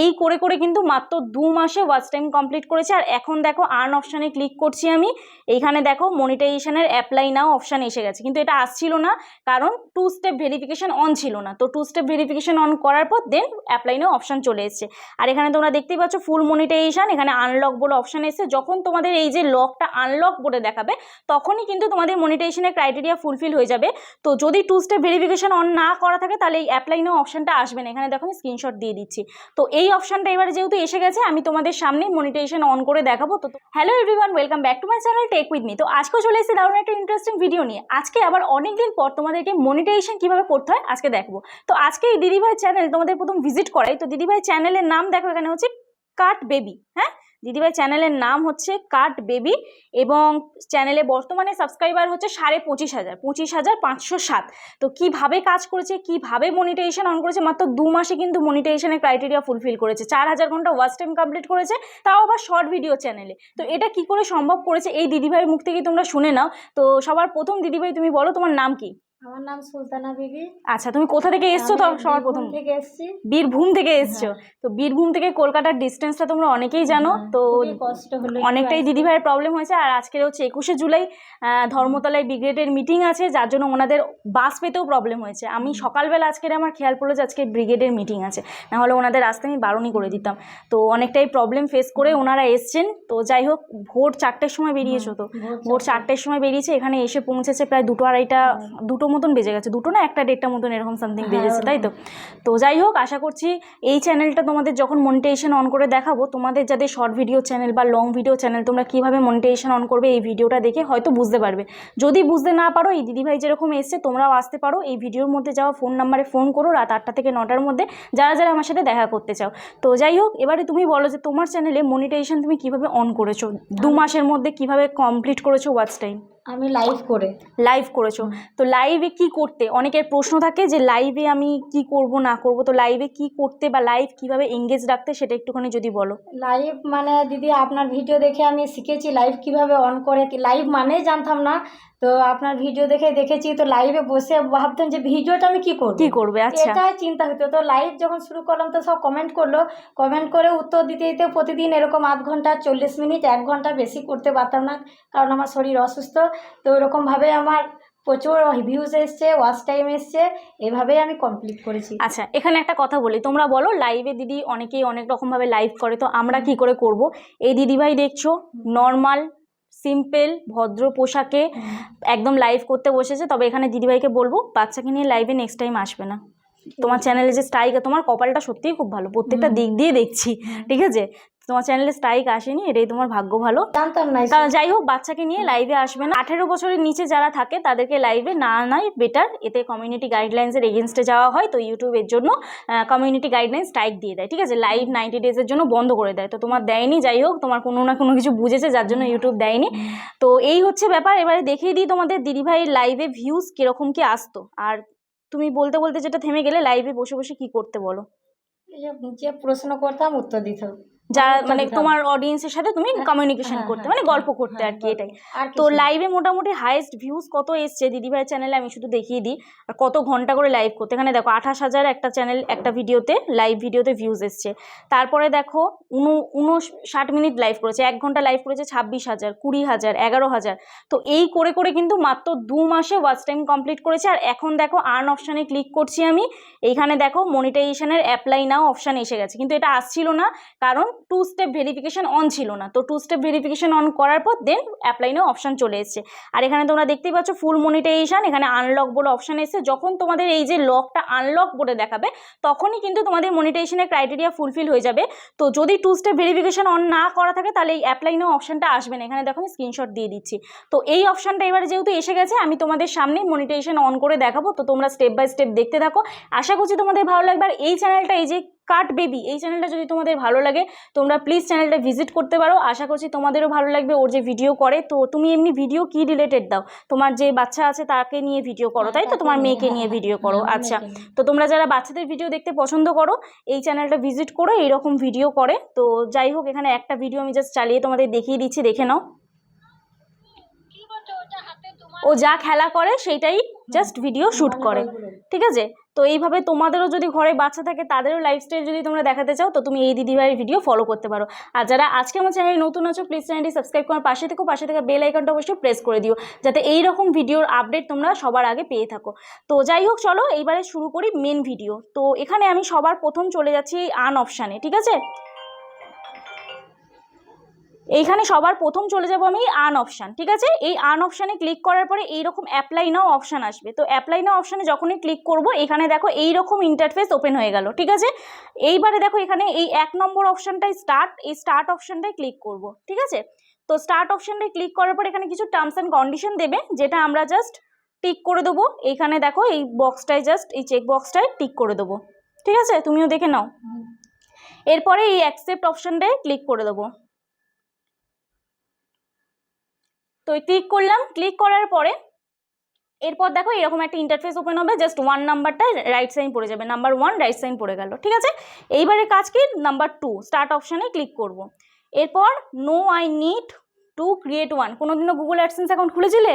এই করে করে কিন্তু মাত্র দু মাসে ওয়াচ টাইম কমপ্লিট করেছে। আর এখন দেখো আর্ন অপশানে ক্লিক করছি আমি। এইখানে দেখো মনিটাইজেশনের অ্যাপ্লাই নাও অপশান এসে গেছে। কিন্তু এটা আসছিল না, কারণ টু স্টেপ ভেরিফিকেশন অন ছিল না। তো টু স্টেপ ভেরিফিকেশন অন করার পর দেন অ্যাপ্লাই নাও অপশান চলে এসেছে। আর এখানে তোমরা দেখতেই পাচ্ছ ফুল মনিটাইজেশন এখানে আনলক বলে অপশান এসেছে। যখন তোমাদের এই যে লকটা আনলক বলে দেখাবে, তখনই কিন্তু তোমাদের মনিটাইজেশনের ক্রাইটেরিয়া ফুলফিল হয়ে যাবে। তো যদি টু স্টেপ ভেরিফিকেশন অন না করা থাকে, তাহলে এই অ্যাপ্লাই নাও অপশানটা আসবে না। এখানে দেখো, আমি স্ক্রিনশট দিয়ে দিচ্ছি। তো এই অপশনটা এবারে যেহেতু এসে গেছে, আমি তোমাদের সামনে মনিটাইজেশন অন করে দেখাবো। তো hello everyone welcome back to my channel tech with me তো আজকে চলে এসেছি দারুণ একটা ইন্টারেস্টিং ভিডিও নিয়ে। আজকে আবার অনেক দিন পর তোমাদেরকে মনিটাইজেশন কীভাবে করতে হয়, আজকে দেখব। তো আজকে এই দিদিভাই চ্যানেল তোমাদের প্রথম ভিজিট করাই। তো দিদিভাই চ্যানেলের নাম দেখো, এখানে হচ্ছে কাট বেবি হ্যাঁ? দিদিভাই চ্যানেলের নাম হচ্ছে কাট বেবি এবং চ্যানেলে বর্তমানে সাবস্ক্রাইবার হচ্ছে সাড়ে পঁচিশ হাজার পঁচিশ হাজার পাঁচশো সাত। তো কীভাবে কাজ করেছে, কীভাবে মনিটাইজেশন অন করেছে, মাত্র দু মাসে কিন্তু মনিটাইজেশনের ক্রাইটেরিয়া ফুলফিল করেছে। চার হাজার ঘণ্টা ওয়াচ টাইম কমপ্লিট করেছে, তাও আবার শর্ট ভিডিও চ্যানেলে তো এটা কি করে সম্ভব করেছে, এই দিদিভাইয়ের মুখ থেকেই তোমরা শুনে নাও। তো সবার প্রথম দিদিভাই তুমি বলো, তোমার নাম কি? আমার নাম সুলতানা বিবি। আচ্ছা তুমি কোথা থেকে এসছো তো সবার বীরভূম প্রথম? থেকে এসেছি। বীরভূম থেকে এসছো। তো বীরভূম থেকে কলকাতার ডিস্টেন্সটা তোমরা অনেকেই জানো। হ্যাঁ, তো কষ্ট হলো অনেকটাই দিদিভাইয়ের প্রবলেম হয়েছে। আর আজকের হচ্ছে একুশে জুলাই ধর্মতলায় ব্রিগেডের মিটিং আছে। যার জন্য ওনাদের বাস পেতেও প্রবলেম হয়েছে। আমি সকালবেলা আজকের আমার খেয়াল পড়ল যে আজকে ব্রিগেডের মিটিং আছে। নাহলে ওনাদের আসতে আমি বারণই করে দিতাম। তো অনেকটাই প্রবলেম ফেস করে ওনারা এসছেন। তো যাই হোক ভোর চারটের সময় বেরিয়েছো তো? ভোর চারটের সময় বেরিয়েছে। এখানে এসে পৌঁছেছে প্রায় দুটো আড়াইটা দুটো মতন বেজে গেছে। দুটো না একটা দেড়টা মতন এরকম সামথিং হ্যাঁ, বেজেছে তাই তো? তো যাই হোক আশা করছি এই চ্যানেলটা তোমাদের যখন মনিটাইজেশন অন করে দেখাবো তোমাদের যাদের শর্ট ভিডিও চ্যানেল বা লং ভিডিও চ্যানেল তোমরা কীভাবে মনিটাইজেশন অন করবে এই ভিডিওটা দেখে হয়তো বুঝতে পারবে। যদি বুঝতে না পারো এই দিদিভাই যেরকম এসছে তোমরাও আসতে পারো। এই ভিডিওর মধ্যে যাওয়া ফোন নাম্বারে ফোন করো রাত আটটা থেকে নটার মধ্যে। যারা যারা আমার সাথে দেখা করতে চাও। তো যাই হোক এবারে তুমি বলো যে তোমার চ্যানেলে মনিটাইজেশন তুমি কীভাবে অন করেছ? দু মাসের মধ্যে কীভাবে কমপ্লিট করেছ? ওয়াচ টাইম আমি লাইভ করে। লাইভ করেছ। তো লাইভে কি করতে? অনেকের প্রশ্ন থাকে যে লাইভে আমি কি করব না করব। তো লাইভে কি করতে বা লাইভ কীভাবে এঙ্গেজ রাখতে সেটা একটুখানি যদি বলো। লাইভ মানে দিদি আপনার ভিডিও দেখে আমি শিখেছি লাইভ কীভাবে অন করে। লাইভ মানেই জানতাম না। তো আপনার ভিডিও দেখে দেখেছি তো লাইভে বসে ভাবতাম যে ভিডিওটা আমি কি করব? কি করবে? আচ্ছা। এটাই চিন্তা হতো। তো লাইভ যখন শুরু করলাম তো সব কমেন্ট করল। কমেন্ট করে উত্তর দিতে দিতে প্রতিদিন এরকম আধ ঘণ্টা চল্লিশ মিনিট এক ঘণ্টা বেশি করতে পারতাম না। কারণ আমার শরীর অসুস্থ। তো ওরকমভাবে আমার প্রচুর ভিউজ এসছে ওয়াচ টাইম এসছে এভাবেই আমি কমপ্লিট করেছি। আচ্ছা এখানে একটা কথা বলি তোমরা বলো লাইভে দিদি অনেকেই অনেক রকমভাবে লাইভ করে তো আমরা কি করে করব? এই দিদিভাই দেখছ নর্মাল সিম্পল ভদ্র পোশাকে একদম লাইভ করতে বসেছে তবে এখানে দিদিভাইকে বলব বাচ্চাকে নিয়ে লাইভে নেক্সট টাইম আসবে না। তোমার চ্যানেলে যে স্ট্রাইক তোমার কপালটা সত্যিই খুব ভালো। প্রত্যেকটা দিক দিয়ে দেখছি ঠিক আছে? তোমার চ্যানেলে স্ট্রাইক আসেনি এটাই তোমার ভাগ্য ভালো। জানতাম না যাই হোক বাচ্চাকে নিয়ে লাইভে আসবে না। আঠেরো বছরের নিচে যারা থাকে তাদেরকে লাইভে না নাই বেটার এতে কমিউনিটি গাইডলাইন্সের এগেনস্টে যাওয়া হয় তো ইউটিউবের জন্য কমিউনিটি গাইডলাইন স্ট্রাইক দিয়ে দেয় ঠিক আছে? লাইভ নাইনটি ডেজের জন্য বন্ধ করে দেয়। তো তোমার দেয়নি যাই হোক তোমার কোনো না কোনো কিছু বুঝেছে যার জন্য ইউটিউব দেয়নি। তো এই হচ্ছে ব্যাপার। এবারে দেখিয়ে দিই তোমাদের দিদিভাইয়ের লাইভে ভিউজ কীরকম কি আসতো। আর তুমি বলতে বলতে যেটা থেমে গেলে লাইভে বসে বসে কি করতে বলো? যে প্রশ্ন করতাম, উত্তর দিত যারা মানে। তোমার অডিয়েন্সের সাথে তুমি হ্যাঁ, কমিউনিকেশন হ্যাঁ, করতে হ্যাঁ, মানে গল্প হ্যাঁ, করতে আর কি হ্যাঁ, এটাই তো লাইভে মোটামুটি হাইয়েস্ট ভিউজ কত এসছে? দিদিভাই চ্যানেলে আমি শুধু দেখিয়ে দিই। আর কত ঘণ্টা করে লাইভ করতে এখানে দেখো আঠাশ হাজার একটা চ্যানেল একটা ভিডিওতে লাইভ ভিডিওতে ভিউজ এসছে। তারপরে দেখো উনো উনষাট মিনিট লাইভ করেছে এক ঘণ্টা লাইভ করেছে ছাব্বিশ হাজার কুড়ি হাজার এগারো হাজার। তো এই করে করে কিন্তু মাত্র দু মাসে ওয়াচ টাইম কমপ্লিট করেছে। আর এখন দেখো আর্ন অপশানে ক্লিক করছি আমি। এইখানে দেখো মনিটাইজেশনের অ্যাপ্লাই নাও অপশান এসে গেছে। কিন্তু এটা আসছিল না কারণ টু স্টেপ ভেরিফিকেশান অন ছিল না। তো টু স্টেপ ভেরিফিকেশন অন করার পর দেন অ্যাপ্লাই নাও অপশান চলে এসেছে। আর এখানে তোমরা দেখতেই পাচ্ছ ফুল মনিটাইজেশন এখানে আনলক বলে অপশান এসেছে। যখন তোমাদের এই যে লকটা আনলক বলে দেখাবে, তখনই কিন্তু তোমাদের মনিটাইজেশনের ক্রাইটেরিয়া ফুলফিল হয়ে যাবে। তো যদি টু স্টেপ ভেরিফিকেশান অন না করা থাকে, তাহলে এই অ্যাপ্লাই নাও অপশানটা আসবে না। এখানে দেখো আমি স্ক্রিনশট দিয়ে দিচ্ছি। তো এই অপশানটা এবারে যেহেতু এসে গেছে, আমি তোমাদের সামনে মনিটাইজেশন অন করে দেখাবো। তো তোমরা স্টেপ বাই স্টেপ দেখতে থাকো। আশা করছি তোমাদের ভালো লাগবে। আর এই চ্যানেলটা এই যে কাট বেবি এই চ্যানেলটা যদি তোমাদের ভালো লাগে তোমরা প্লিজ চ্যানেলটা ভিজিট করতে পারো। আশা করছি তোমাদেরও ভালো লাগবে ওর যে ভিডিও করে। তো তুমি এমনি ভিডিও কি রিলেটেড দাও? তোমার যে বাচ্চা আছে তাকে নিয়ে ভিডিও করো তাই তো? তোমার মেয়েকে নিয়ে ভিডিও করো আচ্ছা। তো তোমরা যারা বাচ্চাদের ভিডিও দেখতে পছন্দ করো এই চ্যানেলটা ভিজিট করো এইরকম ভিডিও করে। তো যাই হোক এখানে একটা ভিডিও আমি জাস্ট চালিয়ে তোমাদের দেখিয়ে দিচ্ছি দেখে নাও কি বলছো ওটা হাতে তোমার ও যা খেলা করে সেইটাই জাস্ট ভিডিও শ্যুট করে, ঠিক আছে? তো এইভাবে তোমাদেরও যদি ঘরে বাচ্চা থাকে, তাদেরও লাইফস্টাইল যদি তোমরা দেখাতে চাও, তো তুমি এই দিদিভাইয়ের ভিডিও ফলো করতে পারো। আর যারা আজকে আমার চ্যানেলে নতুন আছো প্লিজ চ্যানেলটি সাবস্ক্রাইব করার পাশে থেকো, পাশে থেকে বেল আইকনটা অবশ্যই প্রেস করে দিও, যাতে এই রকম ভিডিওর আপডেট তোমরা সবার আগে পেয়ে থাকো। তো যাই হোক, চলো, এইবারে শুরু করি মেন ভিডিও তো এখানে আমি সবার প্রথম চলে যাচ্ছি আন অপশানে ঠিক আছে? এইখানে সবার প্রথম চলে যাব আমি আন অপশান ঠিক আছে? এই আন অপশানে ক্লিক করার পরে এইরকম অ্যাপ্লাই নাও অপশান আসবে। তো অ্যাপ্লাই নাও অপশানে যখনই ক্লিক করব এখানে দেখো এই রকম ইন্টারফেস ওপেন হয়ে গেল ঠিক আছে? এইবারে দেখো এখানে এই এক নম্বর অপশানটায় স্টার্ট এই স্টার্ট অপশানটায় ক্লিক করব ঠিক আছে? তো স্টার্ট অপশানটায় ক্লিক করার পর এখানে কিছু টার্মস অ্যান্ড কন্ডিশন দেবে যেটা আমরা জাস্ট টিক করে দেবো। এইখানে দেখো এই বক্সটায় জাস্ট এই চেক বক্সটায় টিক করে দেবো ঠিক আছে? তুমিও দেখে নাও। এরপরে এই অ্যাকসেপ্ট অপশানটায় ক্লিক করে দেবো। তো ক্লিক করলাম ক্লিক করার পরে এরপর দেখো এরকম একটা ইন্টারফেস ওপেন হবে জাস্ট ওয়ান নাম্বারটা রাইট সাইন পড়ে যাবে। নাম্বার ওয়ান রাইট সাইন পড়ে গেল, ঠিক আছে? এইবারে কাজ কি? নাম্বার টু স্টার্ট অপশানে ক্লিক করব। এরপর no I need to create one কোনোদিনও গুগল অ্যাডসেন্স অ্যাকাউন্ট খুলেছিলে?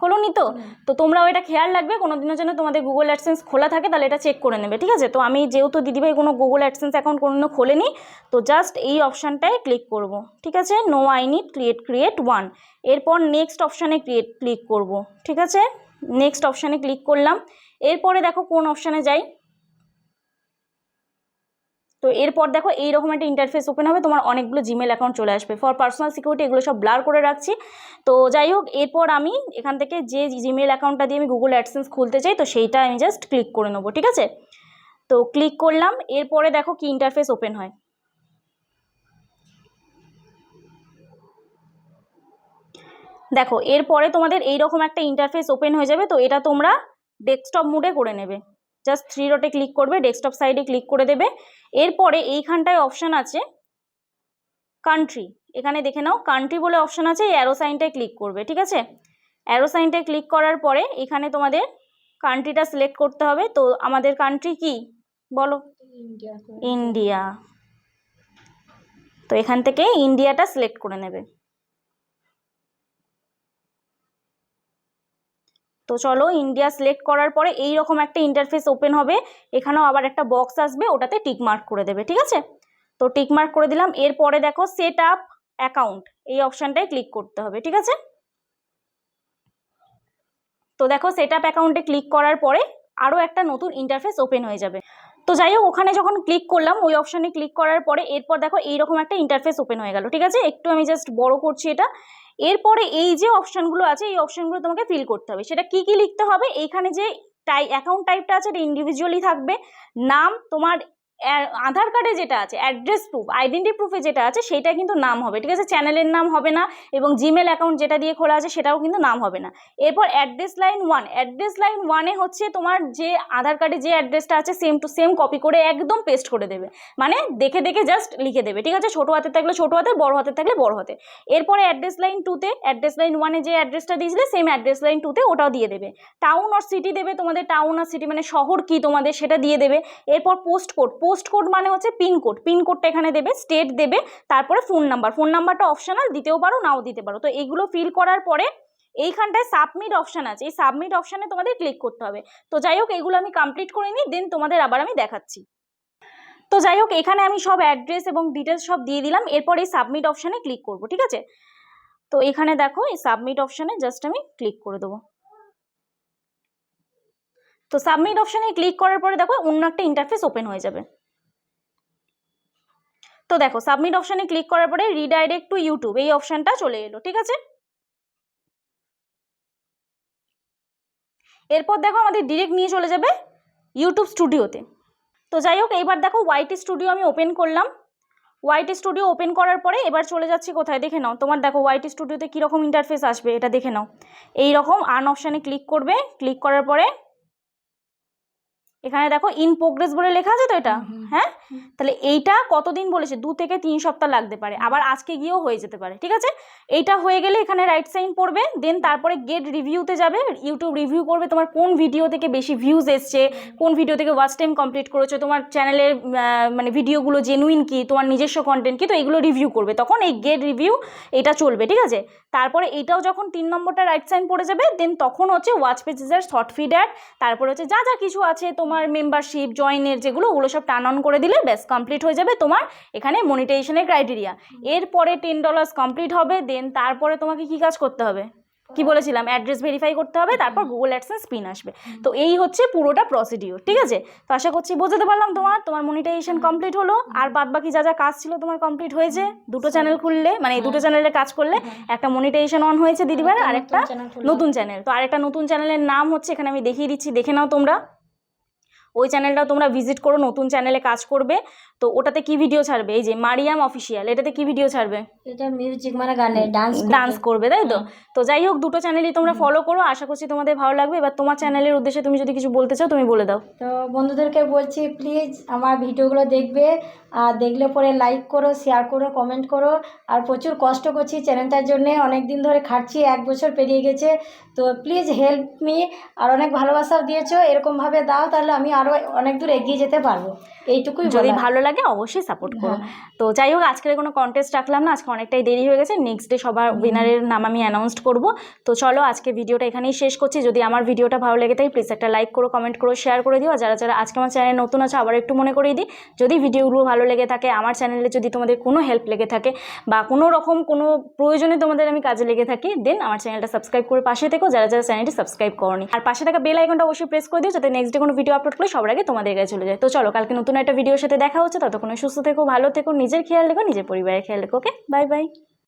খোলোনি তো? তো তোমরাও এটা খেয়াল রাখবে কোনো দিনের জন্য তোমাদের গুগল অ্যাডসেন্স খোলা থাকে তাহলে এটা চেক করে নেবে ঠিক আছে? তো আমি যেহেতু দিদিভাই কোনো গুগল অ্যাডসেন্স অ্যাকাউন্ট কোনোদিনও খোলেনি তো জাস্ট এই অপশানটায় ক্লিক করব ঠিক আছে? No I need create create one এরপর নেক্সট অপশানে ক্রিয়েট ক্লিক করব ঠিক আছে? নেক্সট অপশানে ক্লিক করলাম। এরপরে দেখো কোন অপশানে যাই। তো এরপর দেখো এইরকম একটা ইন্টারফেস ওপেন হবে, তোমার অনেকগুলো জিমেল অ্যাকাউন্ট চলে আসবে। ফর পার্সোনাল সিকিউরিটি এগুলো সব ব্লার করে রাখছি। তো যাই হোক, এরপর আমি এখান থেকে যে জিমেল অ্যাকাউন্টটা দিয়ে আমি গুগল অ্যাডসেন্স খুলতে চাই, তো সেইটা আমি জাস্ট ক্লিক করে নেব, ঠিক আছে? তো ক্লিক করলাম, এরপরে দেখো কি ইন্টারফেস ওপেন হয়। দেখো, এরপরে তোমাদের এইরকম একটা ইন্টারফেস ওপেন হয়ে যাবে, তো এটা তোমরা ডেস্কটপ মুডে করে নেবে। জাস্ট থ্রি ডটে ক্লিক করবে ডেস্কটপ সাইডে ক্লিক করে দেবে। এরপরে এইখানটায় অপশান আছে কান্ট্রি এখানে দেখে নাও কান্ট্রি বলে অপশান আছে এই অ্যারো সাইনটায় ক্লিক করবে ঠিক আছে? অ্যারো সাইনটায় ক্লিক করার পরে এখানে তোমাদের কান্ট্রিটা সিলেক্ট করতে হবে। তো আমাদের কান্ট্রি কি? বলো। ইন্ডিয়া তো এখান থেকে ইন্ডিয়াটা সিলেক্ট করে নেবে। তো চলো ইন্ডিয়া সিলেক্ট করার পরে এই রকম একটা ইন্টারফেস ওপেন হবে। এখানেও আবার একটা বক্স আসবে, ওটাতে টিক মার্ক করে দেবে, ঠিক আছে? তো টিক মার্ক করে দিলাম, এরপরে দেখো সেট আপ অ্যাকাউন্ট এই অপশানটায় ক্লিক করতে হবে, ঠিক আছে? তো দেখো সেট আপ অ্যাকাউন্টে ক্লিক করার পরে আরও একটা নতুন ইন্টারফেস ওপেন হয়ে যাবে। তো যাই হোক, ওখানে যখন ক্লিক করলাম, ওই অপশানে ক্লিক করার পরে এরপর দেখো এইরকম একটা ইন্টারফেস ওপেন হয়ে গেল, ঠিক আছে? একটু আমি জাস্ট বড় করছি এটা। এরপরে এই যে অপশানগুলো আছে, এই অপশানগুলো তোমাকে ফিল করতে হবে। সেটা কি কি লিখতে হবে? এইখানে যে টাই অ্যাকাউন্ট টাইপটা আছে, এটা ইন্ডিভিজুয়ালি থাকবে। নাম, তোমার আধার কার্ডে যেটা আছে অ্যাড্রেস প্রুফ আইডেন্টি প্রুফে যেটা আছে, সেটা কিন্তু নাম হবে, ঠিক আছে? চ্যানেলের নাম হবে না এবং জিমেল অ্যাকাউন্ট যেটা দিয়ে খোলা আছে, সেটাও কিন্তু নাম হবে না। এরপর address line one address line ওয়ানে হচ্ছে তোমার যে আধার কার্ডে যে অ্যাড্রেসটা আছে সেম টু সেম কপি করে একদম পেস্ট করে দেবে। মানে দেখে দেখে জাস্ট লিখে দেবে, ঠিক আছে? ছোটো হাতে থাকলে ছোটো হাতে বড় হাতে থাকলে বড় হাতে এরপরে অ্যাড্রেস লাইন টুতে অ্যাড্রেস লাইন ওয়ানে যে অ্যাড্রেসটা দিয়েছিলে সেম অ্যাড্রেস লাইন টুতে ওটাও দিয়ে দেবে। টাউন আর সিটি দেবে তোমাদের টাউন আর সিটি মানে শহর কি তোমাদের সেটা দিয়ে দেবে। এরপর পোস্ট কোড পোস্ট কোড মানে হচ্ছে পিনকোড পিনকোডটা এখানে দেবে স্টেট দেবে, তারপরে ফোন নাম্বার ফোন নাম্বারটা অপশনাল দিতেও পারো, নাও দিতে পারো। তো এগুলো ফিল করার পরে এইখানটায় সাবমিট অপশান আছে। এই সাবমিট অপশানে তোমাদের ক্লিক করতে হবে। তো যাই হোক, এগুলো আমি কমপ্লিট করে নিই দেন তোমাদের আবার আমি দেখাচ্ছি। তো যাই হোক, এখানে আমি সব অ্যাড্রেস এবং ডিটেলস সব দিয়ে দিলাম, এরপর এই সাবমিট অপশানে ক্লিক করব, ঠিক আছে? তো এখানে দেখো, এই সাবমিট অপশানে জাস্ট আমি ক্লিক করে দেবো। তো সাবমিট অপশানে ক্লিক করার পরে দেখো, অন্য একটা ইন্টারফেস ওপেন হয়ে যাবে। তো দেখো সাবমিট অপশানে ক্লিক করার পরে রিডাইরেক্ট টু ইউটিউব এই অপশানটা চলে এলো, ঠিক আছে? এরপর দেখো আমাদের ডিরেক্ট নিয়ে চলে যাবে ইউটিউব স্টুডিওতে তো। যাই হোক, এইবার দেখো ওয়াইটি স্টুডিও আমি ওপেন করলাম। ওয়াইটি স্টুডিও ওপেন করার পরে এবার চলে যাচ্ছি কোথায়? দেখে নাও, তোমার দেখো ওয়াইটি স্টুডিওতে কীরকম ইন্টারফেস আসবে, এটা দেখে নাও। এই রকম অপশানে ক্লিক করবে ক্লিক করার পরে এখানে দেখো ইন প্রোগ্রেস বলে লেখা আছে তো এটা? হ্যাঁ? তাহলে এইটা কতদিন বলেছে? দু থেকে তিন সপ্তাহ লাগতে পারে। আবার আজকে গিয়েও হয়ে যেতে পারে ঠিক আছে? এইটা হয়ে গেলে এখানে রাইট সাইন পড়বে দেন তারপরে গেট রিভিউতে যাবে ইউটিউব রিভিউ করবে তোমার কোন ভিডিও থেকে বেশি ভিউজ এসছে কোন ভিডিও থেকে ওয়াচ টাইম কমপ্লিট করেছ তোমার চ্যানেলের মানে ভিডিওগুলো জেনুইন কি তোমার নিজস্ব কন্টেন্ট কি তো এগুলো রিভিউ করবে। তখন এই গেট রিভিউ এটা চলবে ঠিক আছে? তারপরে এটাও যখন তিন নম্বরটা রাইট সাইন পড়ে যাবে দেন তখন হচ্ছে ওয়াচ পেজেসের শর্ট ফিড অ্যাড তারপরে হচ্ছে যা যা কিছু আছে তোমার মেম্বারশিপ জয়েনের যেগুলো ওগুলো সব টার্ন অন করে দিলে ব্যাস কমপ্লিট হয়ে যাবে তোমার এখানে মনিটাইজেশনের ক্রাইটেরিয়া এরপরে টেন ডলার্স কমপ্লিট হবে দেন তারপরে তোমাকে কি কাজ করতে হবে? কি বলেছিলাম? অ্যাড্রেস ভেরিফাই করতে হবে তারপর গুগল অ্যাডসেন্স পিন আসবে। তো এই হচ্ছে পুরোটা প্রসিডিওর ঠিক আছে? তো আশা করছি বোঝাতে পারলাম তোমার তোমার মনিটাইজেশন কমপ্লিট হলো আর বাদ বাকি যা যা কাজ ছিল তোমার কমপ্লিট হয়েছে দুটো চ্যানেল খুললে মানে এই দুটো চ্যানেলে কাজ করলে একটা মনিটাইজেশন অন হয়েছে দিদিভাই আর একটা নতুন চ্যানেল তো আরেকটা নতুন চ্যানেলের নাম হচ্ছে এখানে আমি দেখিয়ে দিচ্ছি দেখে নাও তোমরা। ওই চ্যানেলটাও তোমরা ভিজিট করো নতুন চ্যানেলে কাজ করবে। তো ওটাতে কি ভিডিও ছাড়বে? এই যে মারিয়াম অফিসিয়াল এটাতে কি ভিডিও ছাড়বে? এটা মিউজিক মানে গানে ডান্স ডান্স করবে তাই তো? তো যাই হোক দুটো চ্যানেলই তোমরা ফলো করো আশা করছি তোমাদের ভালো লাগবে। এবার তোমার চ্যানেলের উদ্দেশ্যে তুমি যদি কিছু বলতে চাও তুমি বলে দাও। তো বন্ধুদেরকে বলছি প্লিজ আমার ভিডিওগুলো দেখবে আর দেখলে পরে লাইক করো শেয়ার করো কমেন্ট করো। আর প্রচুর কষ্ট করছি চ্যানেলটার জন্যে। অনেক দিন ধরে খাটছি এক বছর পেরিয়ে গেছে। তো প্লিজ হেল্প মি আর অনেক ভালোবাসাও দিয়েছ এরকমভাবে দাও তাহলে আমি আরও অনেক দূর এগিয়ে যেতে পারব। এইটুকুই যদি ভালো লাগে অবশ্যই সাপোর্ট করো। হ্যাঁ। তো যাই হোক আজকের কোনো কন্টেস্ট রাখলাম না আজকে অনেকটাই দেরি হয়ে গেছে নেক্সট ডে সবার উইনারের নাম আমি অ্যানাউন্সড করব। তো চলো আজকে ভিডিওটা এখানেই শেষ করছি। যদি আমার ভিডিওটা ভালো লেগে থাকে প্লিজ একটা লাইক করো কমেন্ট করো শেয়ার করে দিও। আর যারা যারা আজকে আমার চ্যানেল নতুন আছে আবার একটু মনে করিয়ে দিই যদি ভিডিওগুলো ভালো লেগে থাকে আমার চ্যানেলে যদি তোমাদের কোনো হেল্প লেগে থাকে বা কোনো রকম কোনো প্রয়োজনে তোমাদের আমি কাজে লেগে থাকি দেন আমার চ্যানেলটা সাবস্ক্রাইব করে পাশে থেকো। যারা যারা চ্যানেলটি সাবস্ক্রাইব করনি। আর পাশে থাকা বেল আইকনটা অবশ্যই প্রেস করে দিও, যাতে নেক্সট ডে কোনো ভিডিও আপলোড করলে সবার আগে তোমাদের কাছে চলে যায়। তো চলো, কালকে নতুন একটা ভিডিওর সাথে দেখা হচ্ছে। ততক্ষণ সুস্থ থেকো, ভালো থেকো, নিজের খেয়াল রেখো, নিজের পরিবারের খেয়াল রেখো ওকে বাই বাই